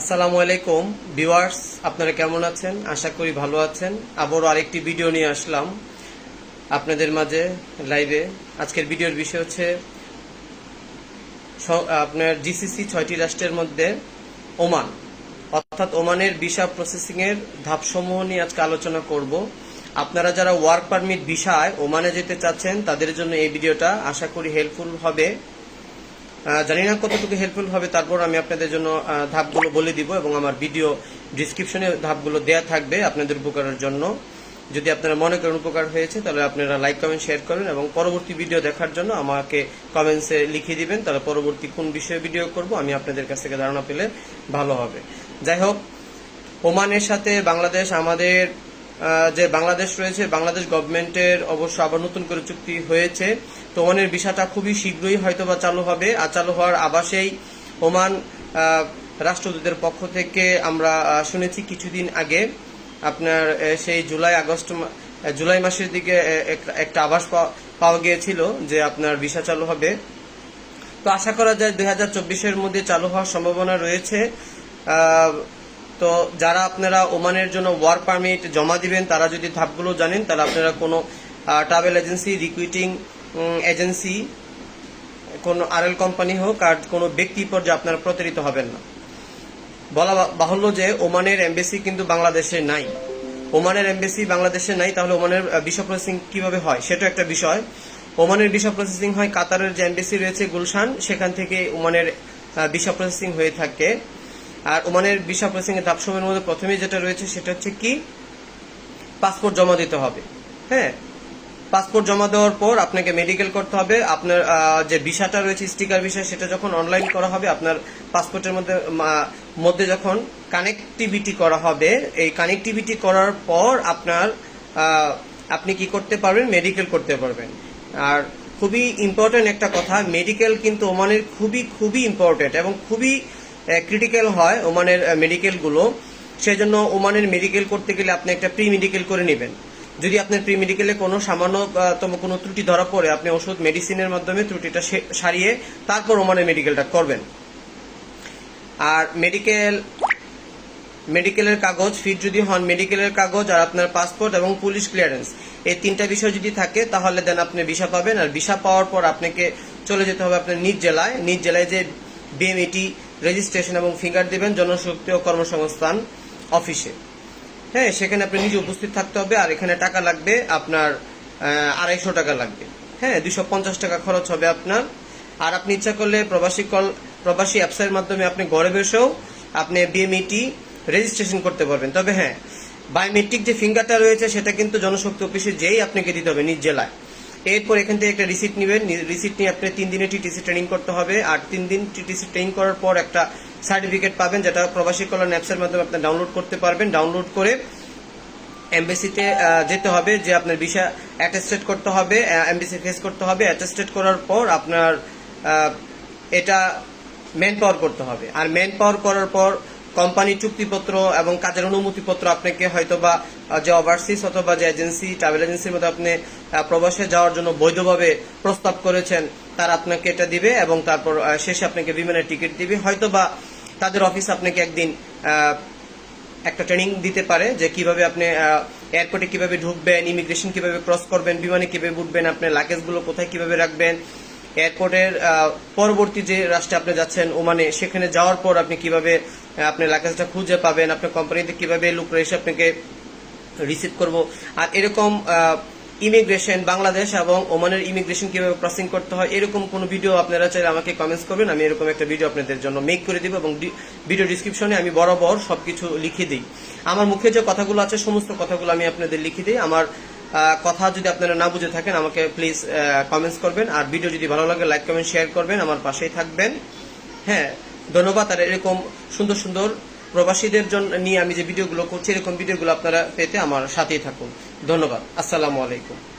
আসসালামু আলাইকুম, ভিউয়ার্স, আপনারা কেমন আছেন? আশা করি ভালো আছেন। আবারও আরেকটি ভিডিও নিয়ে আসলাম আপনাদের মাঝে লাইভে। আজকের ভিডিওর বিষয় হচ্ছে আপনার জিসিসি ছয়টি রাষ্ট্রের মধ্যে ওমান। অর্থাৎ ওমানের ভিসা প্রসেসিং এর ধাপসমূহ নিয়ে আজকে আলোচনা করব। আপনারা যারা ওয়ার্ক পারমিট ভিসায় ওমানে যেতে চাচ্ছেন, তাদের জন্য এই ভিডিওটা আশা করি হেল্পফুল হবে। জানি না কতটুকু হেল্পফুল হবে, তারপর আমি আপনাদের জন্য ধাপগুলো বলে দিব এবং আমার ভিডিও ডিসক্রিপশনে ধাপগুলো দেয়া থাকবে আপনাদের উপকারের জন্য। যদি আপনারা মনে করেন উপকার হয়েছে, তাহলে আপনারা লাইক কমেন্ট শেয়ার করেন এবং পরবর্তী ভিডিও দেখার জন্য আমাকে কমেন্টসে লিখে দিবেন, তাহলে পরবর্তী কোন বিষয়ে ভিডিও করব আমি আপনাদের কাছ থেকে ধারণা পেলে ভালো হবে। যাই হোক, ওমানের সাথে বাংলাদেশ আমাদের যে বাংলাদেশ রয়েছে, বাংলাদেশ গভর্নমেন্টের অবশ্য আবার নতুন করে চুক্তি হয়েছে। তো ওমানের বিষয়টা খুবই শীঘ্রই হয়তো বা চালু হবে, আর চালু হওয়ার আবাসেই ওমান রাষ্ট্রদূতের পক্ষ থেকে আমরা শুনেছি কিছুদিন আগে আপনার সেই জুলাই আগস্ট জুলাই মাসের দিকে একটা- আবাস পাওয়া- গিয়েছিল যে আপনার ভিসা চালু হবে। তো আশা করা যায় দুই হাজার চব্বিশের মধ্যে চালু হওয়ার সম্ভাবনা রয়েছে। তো যারা আপনারা ওমানের জন্য ওয়ার পারমিট জমা দিবেন, তারা যদি ধাপগুলো জানেন, তাহলে আপনারা কোনো ট্রাভেল এজেন্সি রিক্রুটিং এজেন্সি কোনো আরএল কোম্পানি হোক আর কোনো ব্যক্তি পর্যায়ে আপনারা প্রতারিত হবেন না। বলা বাহুল্য যে ওমানের এমবেসি কিন্তু বাংলাদেশে নাই। ওমানের এমবেসি বাংলাদেশে নাই, তাহলে ওমানের ভিসা প্রসেসিং কীভাবে হয়? সেটা একটা বিষয়। ওমানের ভিসা প্রসেসিং হয় কাতারের যে এমবেসি রয়েছে গুলশান, সেখান থেকে ওমানের ভিসা প্রসেসিং হয়ে থাকে। আর ওমানের ভিসা প্রসেসিং এর ধাপসমূহের মধ্যে প্রথমে যেটা রয়েছে সেটা হচ্ছে কি? পাসপোর্ট জমা দিতে হবে। হ্যাঁ? পাসপোর্ট জমা দেওয়ার পর আপনাকে মেডিকেল করতে হবে। আপনার যে ভিসাটা রয়েছে স্টিকার ভিসা, সেটা যখন অনলাইন করা হবে, আপনার পাসপোর্টের মধ্যে মধ্যে যখন কানেক্টিভিটি করা হবে, এই কানেক্টিভিটি করার পর আপনার আপনি কি করতে পারবেন? মেডিকেল করতে পারবেন। আর খুবই ইম্পর্টেন্ট একটা কথা মেডিকেল কিন্তু ওমানের খুবই খুবই ইম্পর্টেন্ট এবং খুবই ক্রিটিক্যাল হয় ওমানের মেডিকেলগুলো সেই জন্য ওমানের মেডিকেল করতে গেলে আপনি একটা প্রি মেডিকেল করে নেবেন। যদি আপনার প্রি মেডিকেলে কোনো সামান্যতম কোনো ত্রুটি ধরা পড়ে, আপনি ওষুধ মেডিসিনের মাধ্যমে ত্রুটিটা সারিয়ে তারপর ওমানের মেডিকেলটা করবেন। আর মেডিকেল মেডিকেলের কাগজ ফিট যদি হন মেডিকেলের কাগজ আর আপনার পাসপোর্ট এবং পুলিশ ক্লিয়ারেন্স এই তিনটা বিষয় যদি থাকে, তাহলে দেন আপনি ভিসা পাবেন। আর ভিসা পাওয়ার পর আপনাকে চলে যেতে হবে আপনার নিজ জেলায়। নিজ জেলায় যে বিএমইটি রেজিস্ট্রেশন এবং ফিঙ্গার দেবেন জনশক্তি ও কর্মসংস্থান অফিসে। হ্যাঁ সেখানে আপনি নিজে উপস্থিত থাকতে হবে আর এখানে টাকা লাগবে আপনার আড়াইশো টাকা লাগবে। হ্যাঁ দুশো পঞ্চাশ টাকা খরচ হবে আপনার। আর আপনি ইচ্ছা করলে প্রবাসী কল, প্রবাসী অ্যাপসের মাধ্যমে আপনি ঘরে বসেও আপনি বিএমইটি রেজিস্ট্রেশন করতে পারবেন। তবে হ্যাঁ বায়োমেট্রিক যে ফিঙ্গারটা রয়েছে সেটা কিন্তু জনশক্তি অফিসে যেই আপনাকে দিতে হবে নিজ জেলায়। এরপর এখান থেকে একটা রিসিট নেবেন। রিসিট নিয়ে আপনি তিন দিনে টিটিসি ট্রেনিং করতে হবে। আর তিন দিন টিটিসি ট্রেনিং করার পর একটা সার্টিফিকেট পাবেন, যেটা প্রবাসী কল্যাণ অ্যাপসের মাধ্যমে আপনি ডাউনলোড করতে পারবেন। ডাউনলোড করে এমবেসিতে যেতে হবে, যে আপনার ভিসা অ্যাটেস্টেড করতে হবে এমবেসি ফেস করতে হবে। অ্যাটেস্টেড করার পর আপনার এটা ম্যান পাওয়ার করতে হবে। আর ম্যান পাওয়ার করার পর কোম্পানি চুক্তিপত্র এবং কাজের অনুমতিপত্র আপনাকে হয়তো বা যে ওভারসিজ অথবা যে এজেন্সি ট্রাভেল এজেন্সির মধ্যে আপনি প্রবাসে যাওয়ার জন্য বৈধভাবে প্রস্তাব করেছেন, তারা আপনাকে এটা দিবে এবং তারপর শেষে আপনাকে বিমানের টিকিট দিবে। হয়তো বা তাদের অফিস আপনাকে একদিন একটা ট্রেনিং দিতে পারে যে কীভাবে আপনি এয়ারপোর্টে কীভাবে ঢুকবেন ইমিগ্রেশন কীভাবে ক্রস করবেন, বিমানে কীভাবে উঠবেন, আপনার লাগেজগুলো কোথায় কীভাবে রাখবেন এয়ারপোর্টের পরবর্তী যে রাষ্ট্রে আপনি যাচ্ছেন, ওমানে, সেখানে যাওয়ার পর আপনি কীভাবে আহ, আপনার লাগেজটা খুঁজে পাবেন আপনার কোম্পানিতে কীভাবে লোকরা এসে আপনাকে রিসিভ করব। আর এরকম ইমিগ্রেশন বাংলাদেশ এবং ওমানের ইমিগ্রেশন কীভাবে ক্রসিং করতে হয় এরকম কোনো ভিডিও আপনারা চাইলে আমাকে কমেন্টস করবেন আমি এরকম একটা ভিডিও আপনাদের জন্য মেক করে দিব এবং ভিডিও ডিসক্রিপশনে আমি বরাবর সবকিছু লিখে দিই। আমার মুখে যে কথাগুলো আছে সমস্ত কথাগুলো আমি আপনাদের লিখে দিই। আমার কথা যদি আপনারা না বুঝে থাকেন আমাকে প্লিজ কমেন্টস করবেন। আর ভিডিও যদি ভালো লাগে লাইক কমেন্ট শেয়ার করবেন। আমার পাশেই থাকবেন। হ্যাঁ ধন্যবাদ। আর এরকম সুন্দর সুন্দর প্রবাসীদের জন্য নিয়ে আমি যে ভিডিওগুলো করছি, এরকম ভিডিওগুলো আপনারা পেতে আমার সাথেই থাকুন। ধন্যবাদ। আসসালামু আলাইকুম।